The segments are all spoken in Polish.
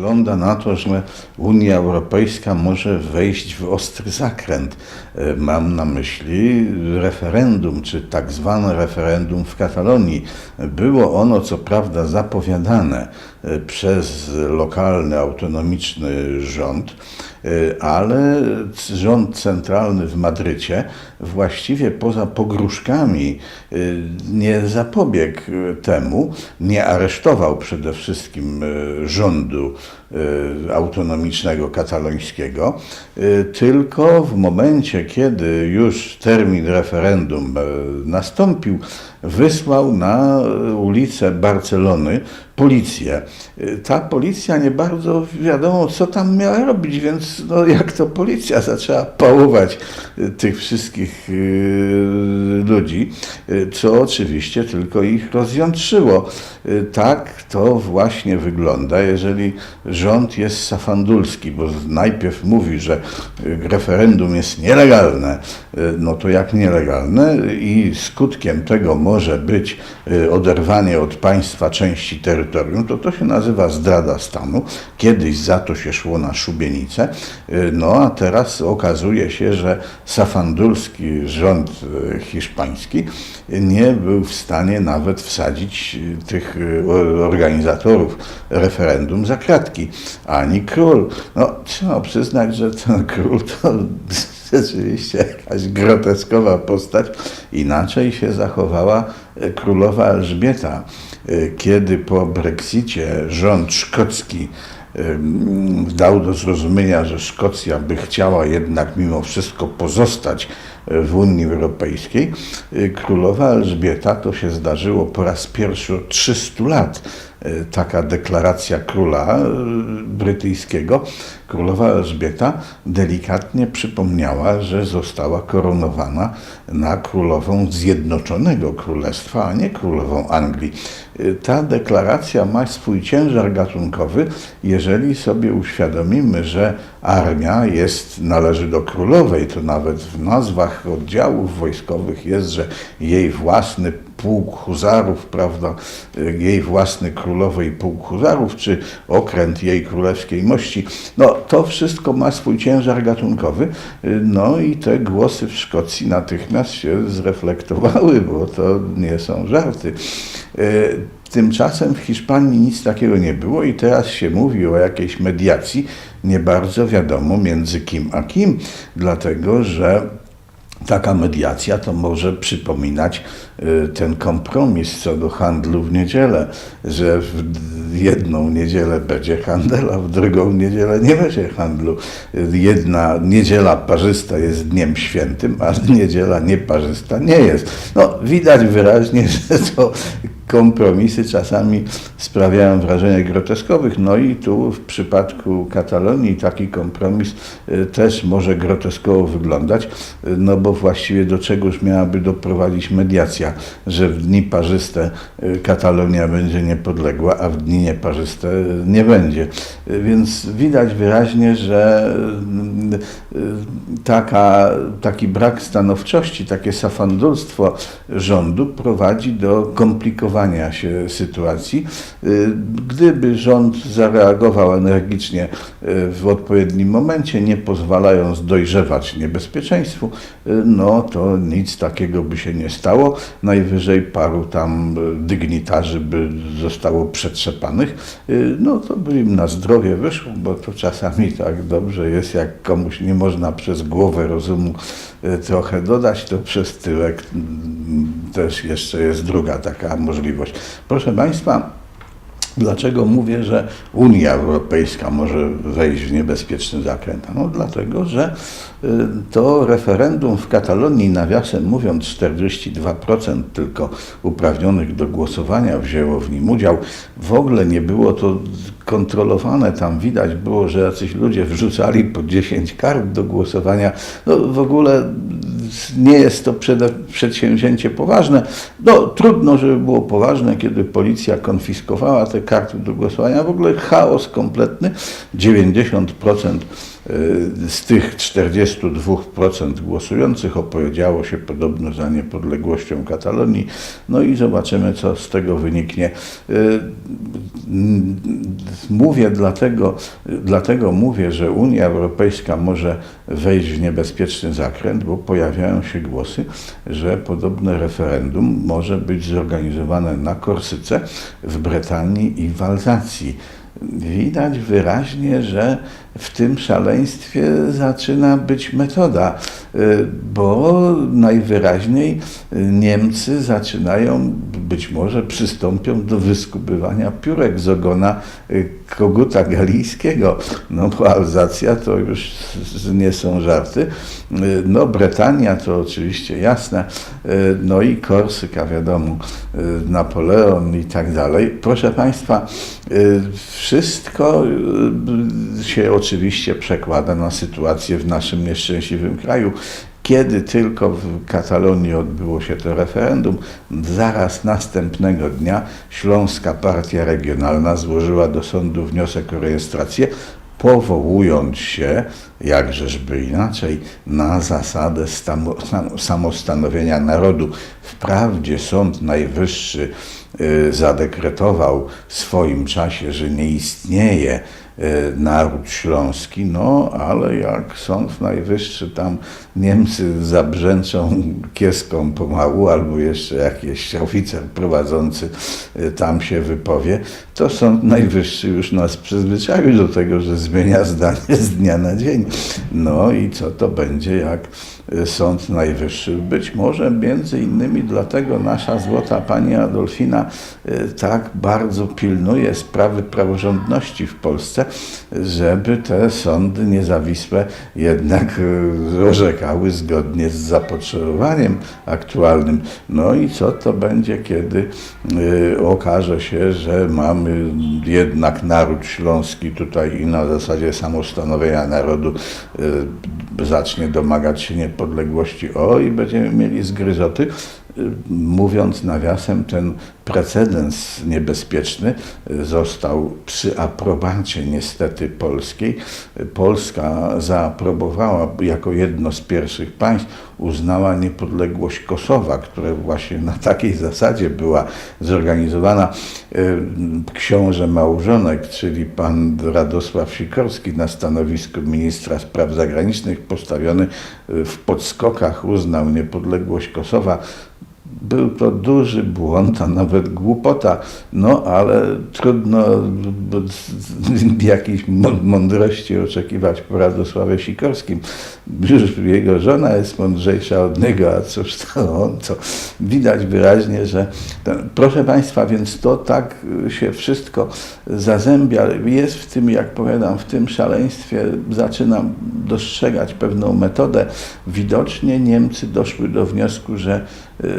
wygląda na to, że Unia Europejska może wejść w ostry zakręt. E, Mam na myśli referendum, czy tak zwane referendum w Katalonii. Było ono co prawda zapowiadane przez lokalny, autonomiczny rząd, e, ale rząd centralny w Madrycie właściwie poza pogróżkami y, nie zapobiegł temu, nie aresztował przede wszystkim rządu autonomicznego katalońskiego, tylko w momencie, kiedy już termin referendum nastąpił, wysłał na ulicę Barcelony policję. Ta policja nie bardzo wiadomo, co tam miała robić, więc no, jak to policja zaczęła pałować y, tych wszystkich y, ludzi, y, co oczywiście tylko ich rozjątrzyło. Tak to właśnie wygląda, jeżeli rząd jest safandulski, bo najpierw mówi, że referendum jest nielegalne, no to jak nielegalne i skutkiem tego być y, oderwanie od państwa części terytorium, to to się nazywa zdrada stanu. Kiedyś za to się szło na szubienicę, y, no a teraz okazuje się, że safandulski rząd y, hiszpański nie był w stanie nawet wsadzić tych organizatorów referendum za kratki, ani król. No, trzeba przyznać, że ten król to rzeczywiście jakaś groteskowa postać. Inaczej się zachowała e, królowa Elżbieta, e, kiedy po Brexicie rząd szkocki em, dał do zrozumienia, że Szkocja by chciała jednak mimo wszystko pozostać e, w Unii Europejskiej. e, Królowa Elżbieta, to się zdarzyło po raz pierwszy od 300 lat, e, taka deklaracja króla e, brytyjskiego, królowa Elżbieta delikatnie przypomniała, że została koronowana na królową Zjednoczonego Królestwa, a nie królową Anglii. Y, Ta deklaracja ma swój ciężar gatunkowy, jeżeli sobie uświadomimy, że armia jest, należy do królowej, to nawet w nazwach oddziałów wojskowych jest, że jej własny pułk huzarów, prawda, jej własny królowej pułk huzarów, czy okręt jej królewskiej mości. No, to wszystko ma swój ciężar gatunkowy, no i te głosy w Szkocji natychmiast się zreflektowały, bo to nie są żarty. Y, Tymczasem w Hiszpanii nic takiego nie było i teraz się mówi o jakiejś mediacji, nie bardzo wiadomo między kim a kim, dlatego że taka mediacja to może przypominać y, ten kompromis co do handlu w niedzielę, że w jedną niedzielę będzie handel, a w drugą niedzielę nie będzie handlu. Jedna niedziela parzysta jest dniem świętym, a niedziela nieparzysta nie jest. No, widać wyraźnie, że to kompromisy czasami sprawiają wrażenie groteskowych. No i tu w przypadku Katalonii taki kompromis y, też może groteskowo wyglądać, y, no bo właściwie do czegoż miałaby doprowadzić mediacja, że w dni parzyste y, Katalonia będzie niepodległa, a w dni nieparzyste nie będzie. Więc widać wyraźnie, że taka, taki brak stanowczości, takie safandulstwo rządu prowadzi do komplikowania się sytuacji. Y, Gdyby rząd zareagował energicznie y, w odpowiednim momencie, nie pozwalając dojrzewać niebezpieczeństwu, y, no to nic takiego by się nie stało. Najwyżej paru tam dygnitarzy by zostało przetrzepanych. No to by im na zdrowie wyszło, bo to czasami tak dobrze jest, jak komuś nie można przez głowę rozumu trochę dodać, to przez tyłek mm, też jeszcze jest druga taka możliwość. Proszę Państwa, Dlaczego mówię, że Unia Europejska może wejść w niebezpieczny zakręt? No dlatego, że y, to referendum w Katalonii, nawiasem mówiąc, 42% tylko uprawnionych do głosowania wzięło w nim udział. W ogóle nie było to kontrolowane. Tam widać było, że jacyś ludzie wrzucali po 10 kart do głosowania. No w ogóle nie jest to przed, przedsięwzięcie poważne. No, trudno, żeby było poważne, kiedy policja konfiskowała te karty do głosowania. W ogóle chaos kompletny. 90% z tych 42% głosujących opowiedziało się podobno za niepodległością Katalonii. No i zobaczymy, co z tego wyniknie. Mówię dlatego, dlatego mówię, że Unia Europejska może wejść w niebezpieczny zakręt, bo pojawiają się głosy, że podobne referendum może być zorganizowane na Korsyce, w Brytanii i w Alzacji. Widać wyraźnie, że w tym szaleństwie zaczyna być metoda, y, bo najwyraźniej Niemcy zaczynają, być może przystąpią do wyskubywania piórek z ogona y, koguta galijskiego. No bo Alzacja to już nie są żarty. Y, no Brytania to oczywiście jasne. No i Korsyka wiadomo, Napoleon i tak dalej. Proszę Państwa, wszystko się oczywiście przekłada na sytuację w naszym nieszczęśliwym kraju. Kiedy tylko w Katalonii odbyło się to referendum, zaraz następnego dnia Śląska Partia Regionalna złożyła do sądu wniosek o rejestrację, powołując się, jakżeżby inaczej, na zasadę samostanowienia narodu. Wprawdzie Sąd Najwyższy y, zadekretował w swoim czasie, że nie istnieje naród śląski, no ale jak Sąd Najwyższy tam Niemcy zabrzęczą kieską pomału, albo jeszcze jakiś oficer prowadzący e, tam się wypowie, to Sąd Najwyższy już nas przyzwyczaił do tego, że zmienia zdanie z dnia na dzień. No i co to będzie, jak e, Sąd Najwyższy? Być może między innymi dlatego nasza złota pani Adolfina tak bardzo pilnuje sprawy praworządności w Polsce, żeby te sądy niezawisłe jednak e, orzekały zgodnie z zapotrzebowaniem aktualnym. No i co to będzie, kiedy okaże się, że mamy jednak naród śląski tutaj i na zasadzie samostanowienia narodu e, zacznie domagać się niepodległości. O, i będziemy mieli zgryzoty mówiąc nawiasem, ten precedens niebezpieczny został przy aprobacie niestety polskiej. Polska zaaprobowała jako jedno z pierwszych państw, uznała niepodległość Kosowa, która właśnie na takiej zasadzie była zorganizowana. Książę małżonek, czyli pan Radosław Sikorski na stanowisku ministra spraw zagranicznych postawiony w podskokach uznał niepodległość Kosowa był to duży błąd, a nawet głupota, no ale trudno jakiejś mądrości oczekiwać po Radosławie Sikorskim. Już jego żona jest mądrzejsza od niego, a cóż to on, co widać wyraźnie, że proszę Państwa, więc to tak się wszystko zazębia. Jest w tym, jak powiadam, w tym szaleństwie zaczynam dostrzegać pewną metodę. Widocznie Niemcy doszły do wniosku, że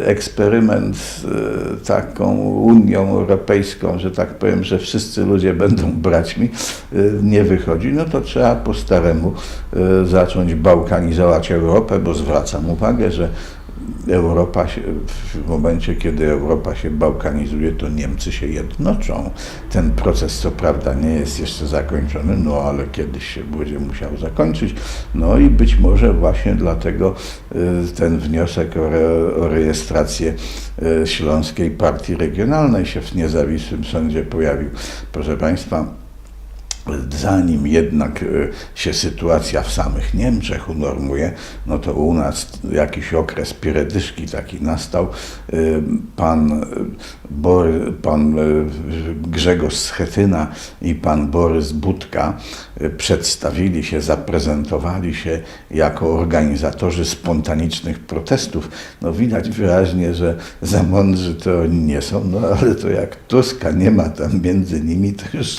eksperyment z e, taką Unią Europejską, że tak powiem, że wszyscy ludzie będą braćmi, e, nie wychodzi, no to trzeba po staremu zacząć bałkanizować Europę, bo zwracam uwagę, że Europa się, w momencie, kiedy Europa się bałkanizuje, to Niemcy się jednoczą. Ten proces, co prawda, nie jest jeszcze zakończony, no ale kiedyś się będzie musiał zakończyć. No i być może właśnie dlatego y, ten wniosek o, re, o rejestrację y, Śląskiej Partii Regionalnej się w niezawisłym sądzie pojawił. Proszę Państwa, zanim jednak e, się sytuacja w samych Niemczech unormuje, no to u nas jakiś okres pieredyszki taki nastał. E, pan, e, Bory, pan Grzegorz Schetyna i pan Borys Budka przedstawili się, zaprezentowali się jako organizatorzy spontanicznych protestów. No widać wyraźnie, że za mądrzy to oni nie są, no ale to jak Tuska nie ma tam między nimi, to już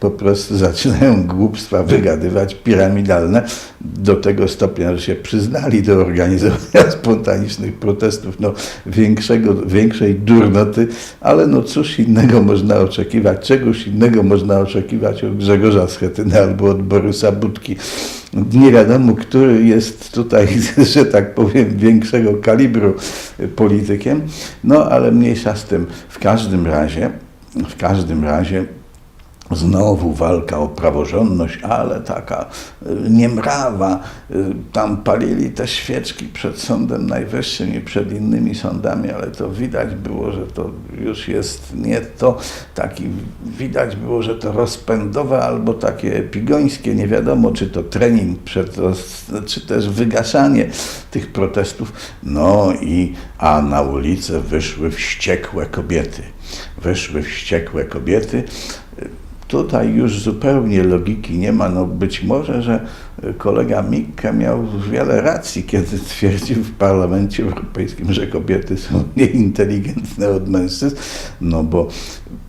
po prostu zaczynają głupstwa wygadywać piramidalne do tego stopnia, że się przyznali do organizowania spontanicznych protestów, no większego, większej durnoty, ale no cóż innego można oczekiwać, czegoś innego można oczekiwać od Grzegorza Schetyny albo od Borysa Budki. Nie wiadomo, który jest tutaj, że tak powiem, większego kalibru politykiem, no ale mniejsza z tym. W każdym razie, w każdym razie Znowu walka o praworządność, ale taka y, niemrawa. Y, Tam palili te świeczki przed Sądem Najwyższym i przed innymi sądami, ale to widać było, że to już jest nie to. Taki, widać było, że to rozpędowe albo takie epigońskie. Nie wiadomo, czy to trening, przed, czy też wygaszanie tych protestów. No i a na ulicę wyszły wściekłe kobiety. Wyszły wściekłe kobiety. Tutaj już zupełnie logiki nie ma. No być może, że kolega Mikke miał wiele racji, kiedy twierdził w Parlamencie Europejskim, że kobiety są nieinteligentne od mężczyzn, no bo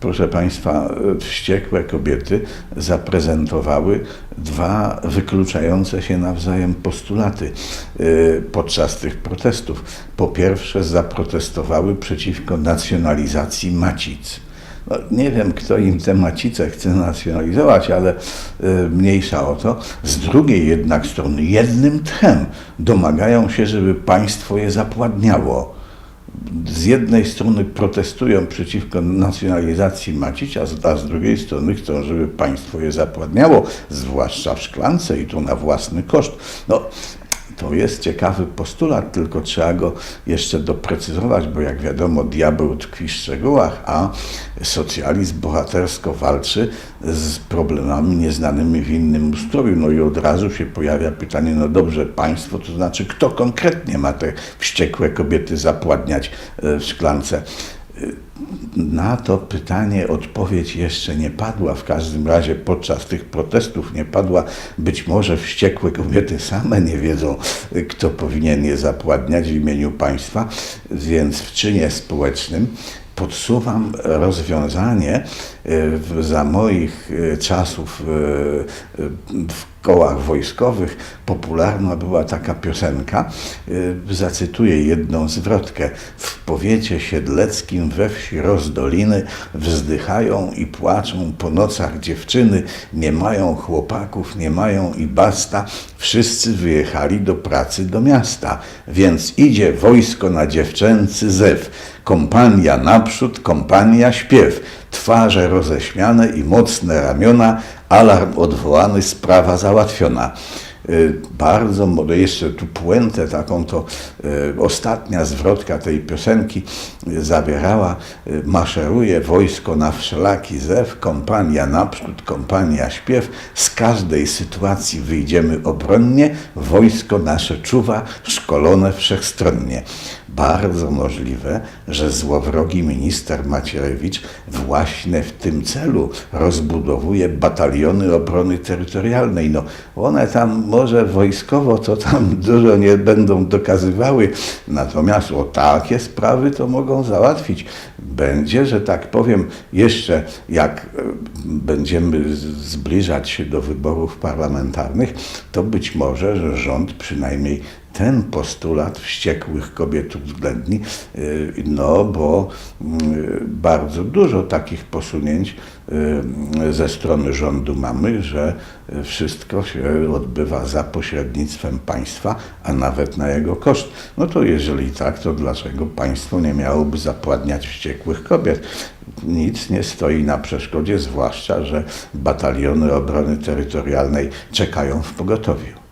proszę Państwa, wściekłe kobiety zaprezentowały dwa wykluczające się nawzajem postulaty y, podczas tych protestów. Po pierwsze, zaprotestowały przeciwko nacjonalizacji macic. No, nie wiem, kto im te macice chce nacjonalizować, ale y, mniejsza o to. Z drugiej jednak strony, jednym tchem domagają się, żeby państwo je zapładniało. Z jednej strony protestują przeciwko nacjonalizacji macic, a z, a z drugiej strony chcą, żeby państwo je zapładniało, zwłaszcza w szklance i to na własny koszt. No, to jest ciekawy postulat, tylko trzeba go jeszcze doprecyzować, bo jak wiadomo, diabeł tkwi w szczegółach, a socjalizm bohatersko walczy z problemami nieznanymi w innym ustroju. No i od razu się pojawia pytanie, no dobrze, państwo, to znaczy kto konkretnie ma te wściekłe kobiety zapładniać e, w szklance? Na to pytanie odpowiedź jeszcze nie padła. W każdym razie podczas tych protestów nie padła. Być może wściekłe kobiety same nie wiedzą, kto powinien je zapładniać w imieniu państwa, więc w czynie społecznym podsuwam rozwiązanie e, za moich e, czasów e, w kołach wojskowych popularna była taka piosenka, zacytuję jedną zwrotkę. W powiecie siedleckim we wsi Rozdoliny wzdychają i płaczą po nocach dziewczyny, nie mają chłopaków, nie mają i basta, wszyscy wyjechali do pracy do miasta, więc idzie wojsko na dziewczęcy zew. Kompania naprzód, kompania śpiew, twarze roześmiane i mocne ramiona, alarm odwołany, sprawa załatwiona. Y, Bardzo, mo- jeszcze tu puentę taką, to y, ostatnia zwrotka tej piosenki y, zawierała, maszeruje wojsko na wszelaki zew, kompania naprzód, kompania śpiew, z każdej sytuacji wyjdziemy obronnie, wojsko nasze czuwa, szkolone wszechstronnie. Bardzo możliwe, że złowrogi minister Macierewicz właśnie w tym celu rozbudowuje bataliony obrony terytorialnej. No, one tam może wojskowo to tam dużo nie będą dokazywały, natomiast o takie sprawy to mogą załatwić. Będzie, że tak powiem, jeszcze jak e, będziemy zbliżać się do wyborów parlamentarnych, to być może, że rząd przynajmniej ten postulat wściekłych kobiet uwzględni, y, no bo y, bardzo dużo takich posunięć y, ze strony rządu mamy, że wszystko się odbywa za pośrednictwem państwa, a nawet na jego koszt. No to jeżeli tak, to dlaczego państwo nie miałoby zapładniać wściekłych kobiet? Nic nie stoi na przeszkodzie, zwłaszcza, że bataliony obrony terytorialnej czekają w pogotowiu.